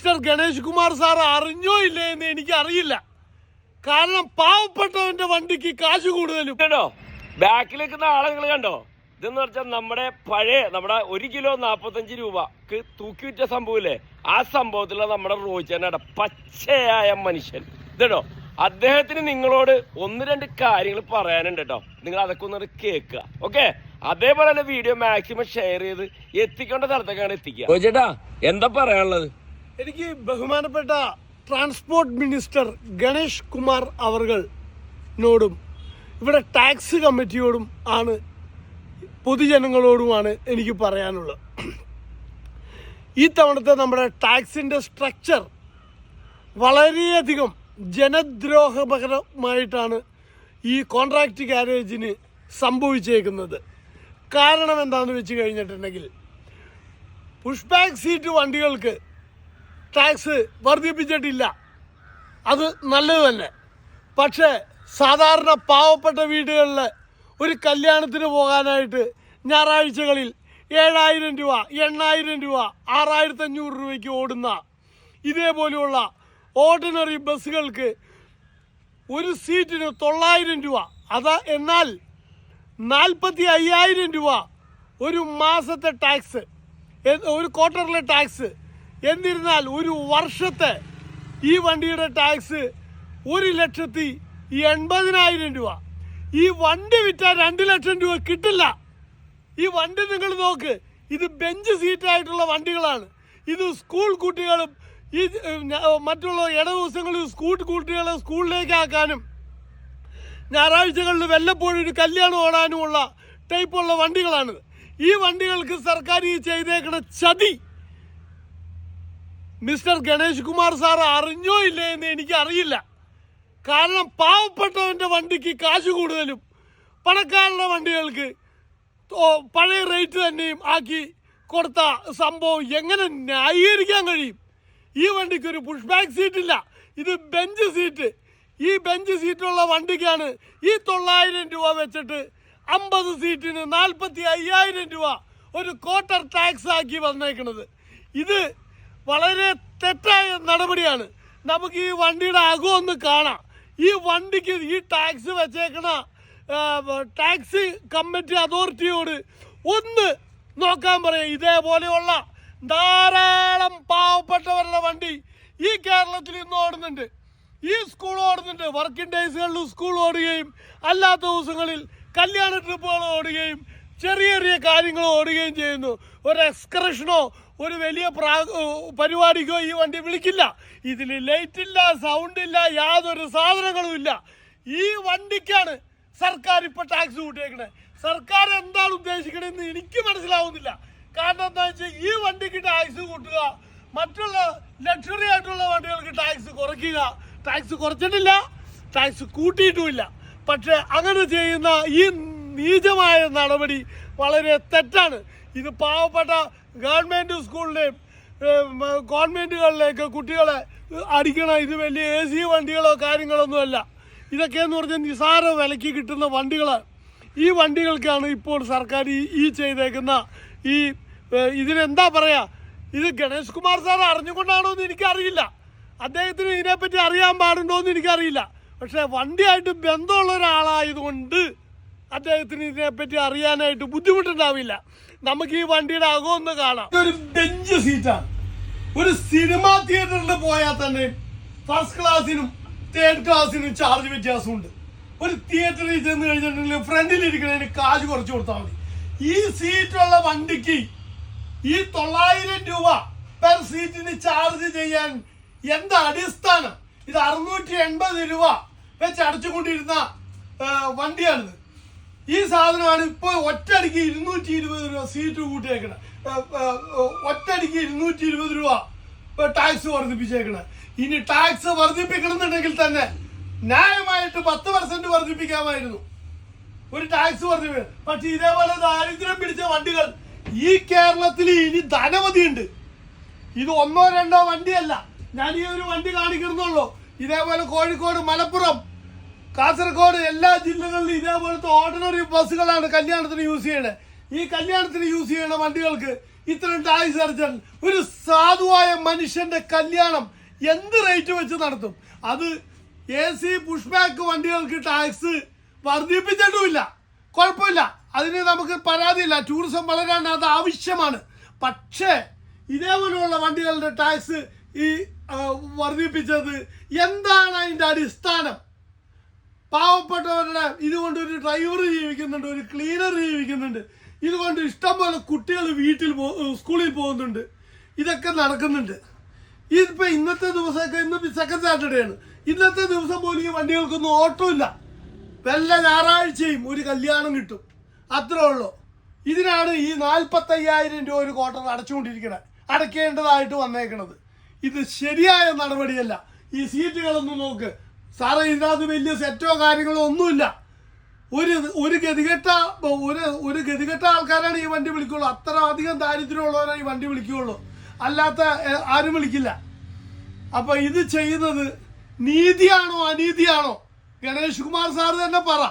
Mister Ganesh Kumar sir അറിഞ്ഞോ ഇല്ലേ എന്ന് എനിക്ക് അറിയില്ല കാരണം പാവപ്പെട്ടവന്റെ വണ്ടിക്ക് കാശ് കൂടുതലും. കണ്ടോ? ബാക്കിൽ നിൽക്കുന്ന ആളെ നിങ്ങൾ കണ്ടോ? ഇതെന്ന് വെച്ചാൽ നമ്മുടെ പഴയ നമ്മുടെ ഒരു കിലോ നാപ്പത്തഞ്ച് രൂപക്ക് തൂക്കി വിറ്റ സംഭവമില്ലേ? ആ സംഭവത്തിലുള്ള നമ്മുടെ റോഹിച്ചേനയുടെ പച്ചയായ മനുഷ്യൻ. ഇതോ അദ്ദേഹത്തിന് നിങ്ങളോട് ഒന്ന് രണ്ട് കാര്യങ്ങൾ പറയാനുണ്ട് കേട്ടോ. നിങ്ങൾ അതൊക്കെ ഒന്ന് കേൾക്കുക ഓക്കെ? അതേപോലെ തന്നെ വീഡിയോ മാക്സിമം ഷെയർ ചെയ്ത് എത്തിക്കേണ്ട സ്ഥലത്തേക്കാണ് എത്തിക്കുക. ചേട്ടാ എന്താ പറയാനുള്ളത്? എനിക്ക് ബഹുമാനപ്പെട്ട ട്രാൻസ്പോർട്ട് മിനിസ്റ്റർ ഗണേഷ് കുമാർ അവർകളോടും ഇവിടെ ടാക്സ് കമ്മിറ്റിയോടും ആണ് പൊതുജനങ്ങളോടുമാണ് എനിക്ക് പറയാനുള്ളത്. ഈ തവണത്തെ നമ്മുടെ ടാക്സിന്റെ സ്ട്രക്ചർ വളരെയധികം ജനദ്രോഹപകരമായിട്ടാണ് ഈ കോൺട്രാക്റ്റ് ഗാരേജിന് സംഭവിച്ചേക്കുന്നത്. കാരണം എന്താണെന്ന് വെച്ച് കഴിഞ്ഞിട്ടുണ്ടെങ്കിൽ പുഷ് ബാക്ക് സീറ്റ് വണ്ടികൾക്ക് ടാക്സ് വർദ്ധിപ്പിച്ചിട്ടില്ല. അത് നല്ലത് തന്നെ. പക്ഷേ സാധാരണ പാവപ്പെട്ട വീടുകളിൽ ഒരു കല്യാണത്തിന് പോകാനായിട്ട് ഞായറാഴ്ചകളിൽ ഏഴായിരം രൂപ എണ്ണായിരം രൂപ ആറായിരത്തഞ്ഞൂറ് രൂപയ്ക്ക് ഓടുന്ന ഇതേപോലെയുള്ള ഓർഡിനറി ബസ്സുകൾക്ക് ഒരു സീറ്റിന് തൊള്ളായിരം രൂപ. അതാ എന്നാൽ നാൽപ്പത്തി അയ്യായിരം രൂപ ഒരു മാസത്തെ ടാക്സ് ഒരു ക്വാർട്ടറിലെ ടാക്സ് എന്നിരുന്നാൽ ഒരു വർഷത്തെ ഈ വണ്ടിയുടെ ടാക്സ് ഒരു ലക്ഷത്തി എൺപതിനായിരം രൂപ. ഈ വണ്ടി വിറ്റാൽ രണ്ട് ലക്ഷം രൂപ കിട്ടില്ല. ഈ വണ്ടി നിങ്ങൾ നോക്ക് ഇത് ബെഞ്ച് സീറ്റായിട്ടുള്ള വണ്ടികളാണ്. ഇത് സ്കൂൾ കുട്ടികളും ഈ മറ്റുള്ള ഇട ദിവസങ്ങളിൽ സ്കൂൾ കുട്ടികളെ സ്കൂളിലേക്ക് ആക്കാനും ഞായറാഴ്ചകളിൽ വല്ലപ്പോഴും ഒരു കല്യാണം ഓടാനുമുള്ള ടൈപ്പുള്ള വണ്ടികളാണിത്. ഈ വണ്ടികൾക്ക് സർക്കാർ ഈ ചെയ്തേക്കുന്ന ചതി മിസ്റ്റർ ഗണേഷ് കുമാർ സാർ അറിഞ്ഞോ ഇല്ലേ എന്ന് എനിക്ക് അറിയില്ല കാരണം പാവപ്പെട്ടവന്റെ വണ്ടിക്ക് കാശ് കൂടുതലും പണക്കാരുടെ വണ്ടികൾക്ക് പഴയ റേറ്റ് തന്നെയും ആക്കി കൊടുത്ത സംഭവം എങ്ങനെ ന്യായീകരിക്കാൻ കഴിയും? ഈ വണ്ടിക്ക് ഒരു പുഷ് ബാക്ക് സീറ്റ് ഇല്ല. ഇത് ബെഞ്ച് സീറ്റ് ഈ ബെഞ്ച് സീറ്റുള്ള വണ്ടിക്കാണ് ഈ തൊള്ളായിരം രൂപ വെച്ചിട്ട് അമ്പത് സീറ്റിന് നാൽപ്പത്തി അയ്യായിരം രൂപ ഒരു ക്വാർട്ടർ ടാക്സ് ആക്കി വന്നേക്കുന്നത് ഇത് വളരെ തെറ്റായ നടപടിയാണ്. നമുക്ക് ഈ വണ്ടിയുടെ അകം ഒന്ന് കാണാം. ഈ വണ്ടിക്ക് ഈ ടാക്സ് വെച്ചേക്കണ ടാക്സി കമ്മിറ്റി അതോറിറ്റിയോട് ഒന്ന് നോക്കാൻ പറയാം. ഇതേപോലെയുള്ള ധാരാളം പാവപ്പെട്ടവരുടെ വണ്ടി ഈ കേരളത്തിൽ ഇന്ന് ഓടുന്നുണ്ട്. ഈ സ്കൂൾ ഓടുന്നുണ്ട്. വർക്കിംഗ് ഡേയ്സുകളിൽ സ്കൂൾ ഓടുകയും അല്ലാത്ത ദിവസങ്ങളിൽ കല്യാണ ട്രിപ്പുകൾ ഓടുകയും ചെറിയ ചെറിയ കാര്യങ്ങൾ ഓടുകയും ചെയ്യുന്നു. ഒരു എക്സ്കർഷനോ ഒരു വലിയ പ്രാ പരിപാടിക്കോ ഈ വണ്ടി വിളിക്കില്ല. ഇതിൽ ലൈറ്റ് ഇല്ല സൗണ്ട് ഇല്ല യാതൊരു സാധനങ്ങളും ഇല്ല. ഈ വണ്ടിക്കാണ് സർക്കാർ ഇപ്പോൾ ടാക്സ് കൂട്ടിയേക്കണേ. സർക്കാർ എന്താണ് ഉദ്ദേശിക്കണമെന്ന് എനിക്ക് മനസ്സിലാവുന്നില്ല. കാരണം എന്താ വെച്ചാൽ ഈ വണ്ടിക്ക് ടാക്സ് കൂട്ടുക മറ്റുള്ള ലക്ഷറി ആയിട്ടുള്ള വണ്ടികൾക്ക് ടാക്സ് കുറയ്ക്കുക. ടാക്സ് കുറച്ചിട്ടില്ല ടാക്സ് കൂട്ടിയിട്ടുമില്ല. പക്ഷെ അങ്ങനെ ചെയ്യുന്ന ഈ നീചമായ നടപടി വളരെ തെറ്റാണ്. ഇത് പാവപ്പെട്ട ഗവൺമെന്റ് സ്കൂളിലെയും ഗവൺമെന്റുകളിലേക്ക് കുട്ടികളെ അടിക്കണം ഇത് വലിയ എ സി വണ്ടികളോ കാര്യങ്ങളൊന്നുമല്ല. ഇതൊക്കെ എന്ന് പറഞ്ഞാൽ നിസാര വിലയ്ക്ക് കിട്ടുന്ന വണ്ടികളാണ് ഈ വണ്ടികൾക്കാണ് ഇപ്പോൾ സർക്കാർ ഈ ചെയ്തേക്കുന്ന ഈ ഇതിനെന്താ പറയുക ഇത് ഗണേഷ് കുമാർ സാർ അറിഞ്ഞുകൊണ്ടാണോ എന്ന് എനിക്കറിയില്ല. അദ്ദേഹത്തിന് ഇതിനെപ്പറ്റി അറിയാൻ പാടുണ്ടോ എന്ന് എനിക്കറിയില്ല. പക്ഷേ വണ്ടിയായിട്ട് ബന്ധമുള്ള ഒരാളായതുകൊണ്ട് അദ്ദേഹത്തിന് ഇതിനെപ്പറ്റി അറിയാനായിട്ട് ബുദ്ധിമുട്ടുണ്ടാവില്ല. നമുക്ക് ഈ വണ്ടിയുടെ അകമൊന്ന് കാണാം. ഒരു ബെഞ്ച് സീറ്റാണ്. ഒരു സിനിമ തിയേറ്ററിൽ പോയാൽ തന്നെ ഫസ്റ്റ് ക്ലാസ്സിനും തേർഡ് ക്ലാസ്സിനും ചാർജ് വ്യത്യാസമുണ്ട്. ഒരു തിയേറ്ററിൽ ചെന്ന് കഴിഞ്ഞിട്ടുണ്ടെങ്കിൽ ഫ്രണ്ടിൽ ഇരിക്കുന്നതിന് കാശ് കുറച്ച് കൊടുത്താൽ മതി. ഈ സീറ്റുള്ള വണ്ടിക്ക് ഈ തൊള്ളായിരം രൂപ പെർ സീറ്റിന് ചാർജ് ചെയ്യാൻ എന്താ അടിസ്ഥാനം? ഇത് അറുന്നൂറ്റി എൺപത് രൂപ വെച്ച് അടച്ചുകൊണ്ടിരുന്ന വണ്ടിയാണിത്. ഈ സാധനമാണ് ഇപ്പോൾ ഒറ്റയടിക്ക് ഇരുന്നൂറ്റി ഇരുപത് രൂപ സീറ്റ് കൂട്ടിയേക്കണ. ഒറ്റയടിക്ക് ഇരുന്നൂറ്റി ഇരുപത് രൂപ ടാക്സ് വർദ്ധിപ്പിച്ചേക്കണ. ഇനി ടാക്സ് വർദ്ധിപ്പിക്കണമെന്നുണ്ടെങ്കിൽ തന്നെ ന്യായമായിട്ട് പത്ത് പെർസെന്റ് വർദ്ധിപ്പിക്കാമായിരുന്നു. ഒരു ടാക്സ് വർദ്ധിപ്പ് പക്ഷെ ഇതേപോലെ ദാരിദ്ര്യം പിടിച്ച വണ്ടികൾ ഈ കേരളത്തിൽ ഇനി ധനവതിയുണ്ട് ഇത് ഒന്നോ രണ്ടോ വണ്ടിയല്ല. ഞാൻ ഈ ഒരു വണ്ടി കാണിക്കുന്നുള്ളൂ. ഇതേപോലെ കോഴിക്കോട് മലപ്പുറം കാസർഗോഡ് എല്ലാ ജില്ലകളിലും ഇതേപോലത്തെ ഓർഡിനറി ബസ്സുകളാണ് കല്യാണത്തിന് യൂസ് ചെയ്യണേ. ഈ കല്യാണത്തിന് യൂസ് ചെയ്യണ വണ്ടികൾക്ക് ഇത്രയും ടാക്സ് അടച്ചാൽ ഒരു സാധുവായ മനുഷ്യന്റെ കല്യാണം എന്ത് റേറ്റ് വെച്ച് നടത്തും? അത് എ സി പുഷ് ബാക്ക് വണ്ടികൾക്ക് ടാക്സ് വർദ്ധിപ്പിച്ചിട്ടുമില്ല. കുഴപ്പമില്ല. അതിന് നമുക്ക് പരാതിയില്ല. ടൂറിസം വളരാൻ അത് ആവശ്യമാണ്. പക്ഷേ ഇതേപോലെയുള്ള വണ്ടികളുടെ ടാക്സ് ഈ വർദ്ധിപ്പിച്ചത് എന്താണ് അതിന്റെ അടിസ്ഥാനം? പാവപ്പെട്ടവരുടെ ഇതുകൊണ്ട് ഒരു ഡ്രൈവർ ജീവിക്കുന്നുണ്ട് ഒരു ക്ലീനർ ജീവിക്കുന്നുണ്ട്. ഇതുകൊണ്ട് ഇഷ്ടംപോലെ കുട്ടികൾ വീട്ടിൽ സ്കൂളിൽ പോകുന്നുണ്ട്. ഇതൊക്കെ നടക്കുന്നുണ്ട്. ഇതിപ്പോ ഇന്നത്തെ ദിവസമൊക്കെ ഇന്ന് സെക്കൻഡ് സാറ്റർഡേ ആണ്. ഇന്നത്തെ ദിവസം പോലും ഈ വണ്ടികൾക്കൊന്നും ഓട്ടമില്ല. വല്ല ഞായറാഴ്ചയും ഒരു കല്യാണം കിട്ടും. അത്രേ ഉള്ളൂ. ഇതിനാണ് ഈ നാൽപ്പത്തയ്യായിരം രൂപ ഒരു ക്വാർട്ടർ അടച്ചുകൊണ്ടിരിക്കുന്നത് അടയ്ക്കേണ്ടതായിട്ട് വന്നേക്കണത്. ഇത് ശരിയായ നടപടിയല്ല. ഈ സീറ്റുകളൊന്നും നോക്ക്. സാറേ ഇതിനകത്ത് വലിയ സെറ്റോ കാര്യങ്ങളോ ഒന്നുമില്ല. ഒരു ഒരു ഗതികെട്ട ഒരു ഒരു ഗതികെട്ട ആൾക്കാരാണ് ഈ വണ്ടി വിളിക്കുള്ളൂ. അത്ര അധികം ദാരിദ്ര്യമുള്ളവരാണ് ഈ വണ്ടി വിളിക്കുകയുള്ളൂ അല്ലാത്ത ആരും വിളിക്കില്ല. അപ്പൊ ഇത് ചെയ്യുന്നത് നീതിയാണോ അനീതിയാണോ? ഗണേഷ് കുമാർ സാറ് തന്നെ പറ.